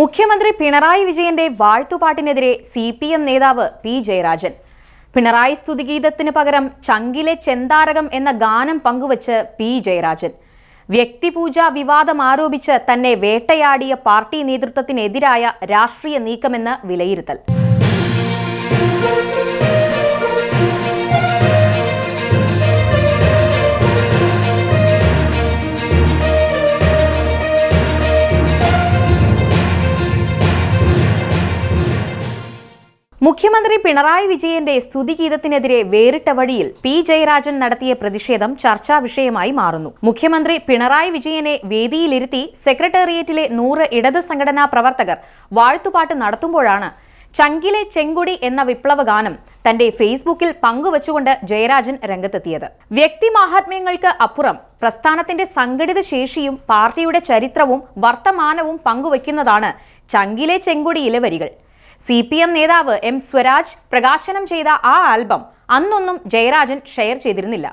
മുഖ്യമന്ത്രി പിണറായി വിജയന്റെ വാഴ്ത്തുപാട്ടിനെതിരെ സി പി എം നേതാവ് പി ജയരാജൻ. പിണറായി സ്തുതിഗീതത്തിന് പകരം ചങ്കിലെ ചെന്താരകം എന്ന ഗാനം പങ്കുവച്ച് പി ജയരാജൻ. വ്യക്തിപൂജ വിവാദം ആരോപിച്ച് തന്നെ വേട്ടയാടിയ പാർട്ടി നേതൃത്വത്തിനെതിരായ രാഷ്ട്രീയ നീക്കമെന്ന് വിലയിരുത്തൽ. മുഖ്യമന്ത്രി പിണറായി വിജയന്റെ സ്തുതിഗീതത്തിനെതിരെ വേറിട്ട വഴിയിൽ പി ജയരാജൻ നടത്തിയ പ്രതിഷേധം ചർച്ചാ വിഷയമായി മാറുന്നു. മുഖ്യമന്ത്രി പിണറായി വിജയനെ വേദിയിലിരുത്തി സെക്രട്ടേറിയറ്റിലെ നൂറ് ഇടത് സംഘടനാ പ്രവർത്തകർ വാഴ്ത്തുപാട്ട് നടത്തുമ്പോഴാണ് ചങ്കിലെ ചെങ്കുടി എന്ന വിപ്ലവ ഗാനം തന്റെ ഫേസ്ബുക്കിൽ പങ്കുവച്ചുകൊണ്ട് ജയരാജൻ രംഗത്തെത്തിയത്. വ്യക്തി മാഹാത്മ്യങ്ങൾക്ക് അപ്പുറം പ്രസ്ഥാനത്തിന്റെ സംഘടിത ശേഷിയും പാർട്ടിയുടെ ചരിത്രവും വർത്തമാനവും പങ്കുവയ്ക്കുന്നതാണ് ചങ്കിലെ ചെങ്കുടിയിലെ വരികൾ സി പി എം നേതാവ് എം സ്വരാജ് പ്രകാശനം ചെയ്ത ആ ആൽബം അന്നൊന്നും ജയരാജൻ ഷെയർ ചെയ്തിരുന്നില്ല.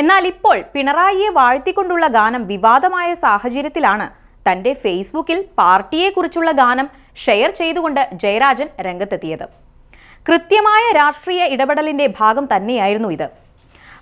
എന്നാൽ ഇപ്പോൾ പിണറായിയെ വാഴ്ത്തിക്കൊണ്ടുള്ള ഗാനം വിവാദമായ സാഹചര്യത്തിലാണ്. തന്റെ ഫേസ്ബുക്കിൽ പാർട്ടിയെക്കുറിച്ചുള്ള ഗാനം ഷെയർ ചെയ്തുകൊണ്ട് ജയരാജൻ രംഗത്തെത്തിയത്. കൃത്യമായ രാഷ്ട്രീയ ഇടപെടലിന്റെ ഭാഗം തന്നെയായിരുന്നു ഇത്.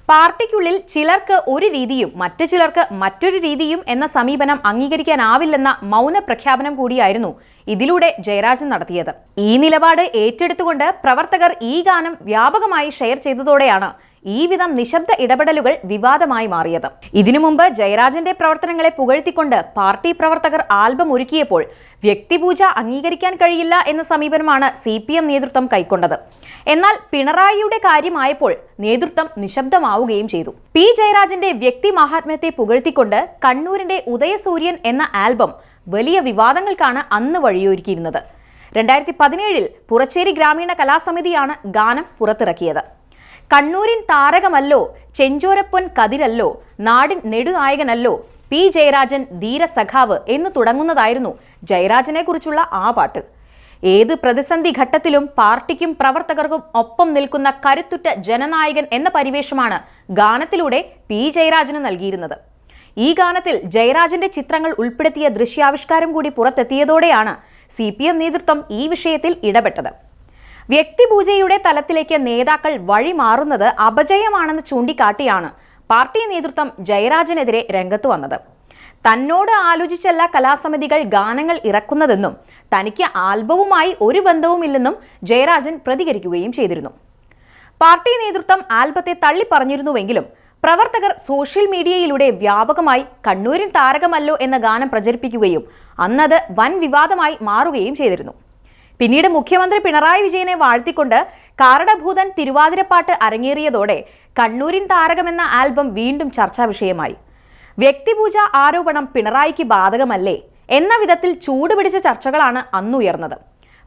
പാർട്ടിക്കുള്ളിൽ ചിലർക്ക് ഒരു രീതിയും മറ്റു ചിലർക്ക് മറ്റൊരു രീതിയും എന്ന സമീപനം അംഗീകരിക്കാനാവില്ലെന്ന മൗന പ്രഖ്യാപനം കൂടിയായിരുന്നു ഇതിലൂടെ ജയരാജൻ നടത്തിയത്. ഈ നിലപാട് ഏറ്റെടുത്തുകൊണ്ട് പ്രവർത്തകർ ഈ ഗാനം വ്യാപകമായി ഷെയർ ചെയ്തതോടെയാണ് ഈ വിധം നിശബ്ദ ഇടപെടലുകൾ വിവാദമായി മാറിയത്. ഇതിനു മുമ്പ് ജയരാജന്റെ പ്രവർത്തനങ്ങളെ പുകഴ്ത്തിക്കൊണ്ട് പാർട്ടി പ്രവർത്തകർ ആൽബം ഒരുക്കിയപ്പോൾ വ്യക്തിപൂജ അംഗീകരിക്കാൻ കഴിയില്ല എന്ന സമീപനമാണ് സി പി എം നേതൃത്വം കൈക്കൊണ്ടത്. എന്നാൽ പിണറായിയുടെ കാര്യമായപ്പോൾ നേതൃത്വം നിശബ്ദമാവുകയും ചെയ്തു. പി ജയരാജന്റെ വ്യക്തി മഹാത്മ്യത്തെ പുകഴ്ത്തിക്കൊണ്ട് കണ്ണൂരിന്റെ ഉദയസൂര്യൻ എന്ന ആൽബം വലിയ വിവാദങ്ങൾക്കാണ് അന്ന് വഴിയൊരുക്കിയിരുന്നത്. രണ്ടായിരത്തി പതിനേഴിൽ പുറച്ചേരി ഗ്രാമീണ കലാസമിതിയാണ് ഗാനം പുറത്തിറക്കിയത്. കണ്ണൂരിൻ താരകമല്ലോ ചെഞ്ചോരപ്പൊൻ കതിരല്ലോ നാടിൻ നെടുനായകനല്ലോ പി ജയരാജൻ ധീരസഖാവ് എന്ന് തുടങ്ങുന്നതായിരുന്നു ജയരാജനെ കുറിച്ചുള്ള ആ പാട്ട്. ഏത് പ്രതിസന്ധി ഘട്ടത്തിലും പാർട്ടിക്കും പ്രവർത്തകർക്കും ഒപ്പം നിൽക്കുന്ന കരുത്തുറ്റ ജനനായകൻ എന്ന പരിവേഷമാണ് ഗാനത്തിലൂടെ പി ജയരാജന് നൽകിയിരുന്നത്. ഈ ഗാനത്തിൽ ജയരാജന്റെ ചിത്രങ്ങൾ ഉൾപ്പെടുത്തിയ ദൃശ്യാവിഷ്കാരം കൂടി പുറത്തെത്തിയതോടെയാണ് സി നേതൃത്വം ഈ വിഷയത്തിൽ ഇടപെട്ടത്. വ്യക്തിപൂജയുടെ തലത്തിലേക്ക് നേതാക്കൾ വഴിമാറുന്നത് അപജയമാണെന്ന് ചൂണ്ടിക്കാട്ടിയാണ് പാർട്ടി നേതൃത്വം ജയരാജനെതിരെ രംഗത്തു വന്നത്. തന്നോട് ആലോചിച്ചല്ല കലാസമിതികൾ ഗാനങ്ങൾ ഇറക്കുന്നതെന്നും തനിക്ക് ആൽബവുമായി ഒരു ബന്ധവുമില്ലെന്നും ജയരാജൻ പ്രതികരിക്കുകയും ചെയ്തിരുന്നു. പാർട്ടി നേതൃത്വം ആൽബത്തെ തള്ളിപ്പറഞ്ഞിരുന്നുവെങ്കിലും പ്രവർത്തകർ സോഷ്യൽ മീഡിയയിലൂടെ വ്യാപകമായി കണ്ണൂരിൻ താരകമല്ലോ എന്ന ഗാനം പ്രചരിപ്പിക്കുകയും അന്നത് വൻ വിവാദമായി മാറുകയും ചെയ്തിരുന്നു. പിന്നീട് മുഖ്യമന്ത്രി പിണറായി വിജയനെ വാഴ്ത്തിക്കൊണ്ട് കാരടഭൂതൻ തിരുവാതിരപ്പാട്ട് അരങ്ങേറിയതോടെ കണ്ണൂരിൻ താരകമെന്ന ആൽബം വീണ്ടും ചർച്ചാ വിഷയമായി. വ്യക്തിപൂജ ആരോപണം പിണറായിക്ക് ബാധകമല്ലേ? എന്ന വിധത്തിൽ ചൂടുപിടിച്ച ചർച്ചകളാണ് അന്നുയർന്നത്.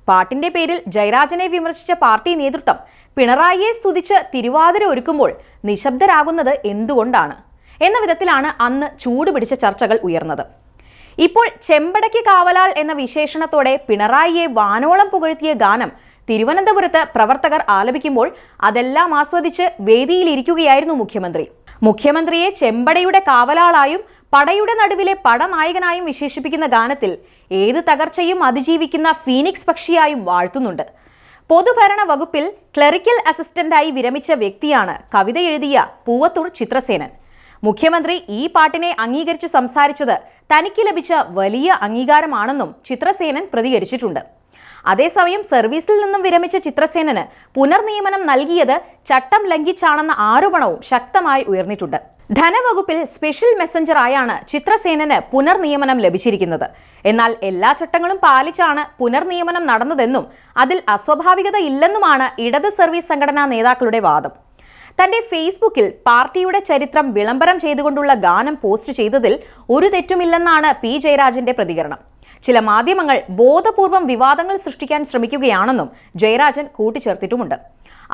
പാട്ടിന്റെ പേരിൽ ജയരാജനെ വിമർശിച്ച പാർട്ടി നേതൃത്വം പിണറായിയെ സ്തുതിച്ച് തിരുവാതിര ഒരുക്കുമ്പോൾ നിശബ്ദരാകുന്നത് എന്തുകൊണ്ടാണ്? എന്ന വിധത്തിലാണ് അന്ന് ചൂടുപിടിച്ച ചർച്ചകൾ ഉയർന്നത്. ഇപ്പോൾ ചെമ്പടയ്ക്ക് കാവലാൾ എന്ന വിശേഷണത്തോടെ പിണറായിയെ വാനോളം പുകഴ്ത്തിയ ഗാനം തിരുവനന്തപുരത്ത് പ്രവർത്തകർ ആലപിക്കുമ്പോൾ അതെല്ലാം ആസ്വദിച്ച് വേദിയിലിരിക്കുകയായിരുന്നു മുഖ്യമന്ത്രി. മുഖ്യമന്ത്രിയെ ചെമ്പടയുടെ കാവലാളായും പടയുടെ നടുവിലെ പടനായകനായും വിശേഷിപ്പിക്കുന്ന ഗാനത്തിൽ ഏത് തകർച്ചയും അതിജീവിക്കുന്ന ഫീനിക്സ് പക്ഷിയായും വാഴ്ത്തുന്നുണ്ട്. പൊതുഭരണ വകുപ്പിൽ ക്ലറിക്കൽ അസിസ്റ്റന്റായി വിരമിച്ച വ്യക്തിയാണ് കവിത എഴുതിയ പൂവത്തൂർ ചിത്രസേനൻ. മുഖ്യമന്ത്രി ഈ പാട്ടിനെ അംഗീകരിച്ച് സംസാരിച്ചത് തനിക്ക് ലഭിച്ച വലിയ അംഗീകാരമാണെന്നും ചിത്രസേനൻ പ്രതികരിച്ചിട്ടുണ്ട്. അതേസമയം സർവീസിൽ നിന്നും വിരമിച്ച ചിത്രസേനന് പുനർനിയമനം നൽകിയത് ചട്ടം ലംഘിച്ചാണെന്ന ആരോപണവും ശക്തമായി ഉയർന്നിട്ടുണ്ട്. ധനവകുപ്പിൽ സ്പെഷ്യൽ മെസ്സഞ്ചർ ആയാണ് ചിത്രസേനന് പുനർനിയമനം ലഭിച്ചിരിക്കുന്നത്. എന്നാൽ എല്ലാ ചട്ടങ്ങളും പാലിച്ചാണ് പുനർനിയമനം നടന്നതെന്നും അതിൽ അസ്വാഭാവികത ഇല്ലെന്നുമാണ് ഇടത് സർവീസ് സംഘടനാ നേതാക്കളുടെ വാദം. തന്റെ ഫേസ്ബുക്കിൽ പാർട്ടിയുടെ ചരിത്രം വിളംബരം ചെയ്തുകൊണ്ടുള്ള ഗാനം പോസ്റ്റ് ചെയ്തതിൽ ഒരു തെറ്റുമില്ലെന്നാണ് പി ജയരാജന്റെ പ്രതികരണം. ചില മാധ്യമങ്ങൾ ബോധപൂർവം വിവാദങ്ങൾ സൃഷ്ടിക്കാൻ ശ്രമിക്കുകയാണെന്നും ജയരാജൻ കൂട്ടിച്ചേർത്തിട്ടുമുണ്ട്.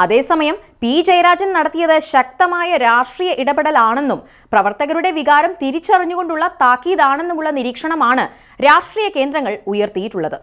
അതേസമയം പി ജയരാജൻ നടത്തിയത് ശക്തമായ രാഷ്ട്രീയ ഇടപെടലാണെന്നും പ്രവർത്തകരുടെ വികാരം തിരിച്ചറിഞ്ഞുകൊണ്ടുള്ള താക്കീതാണെന്നുമുള്ള നിരീക്ഷണമാണ് രാഷ്ട്രീയ കേന്ദ്രങ്ങൾ ഉയർത്തിയിട്ടുള്ളത്.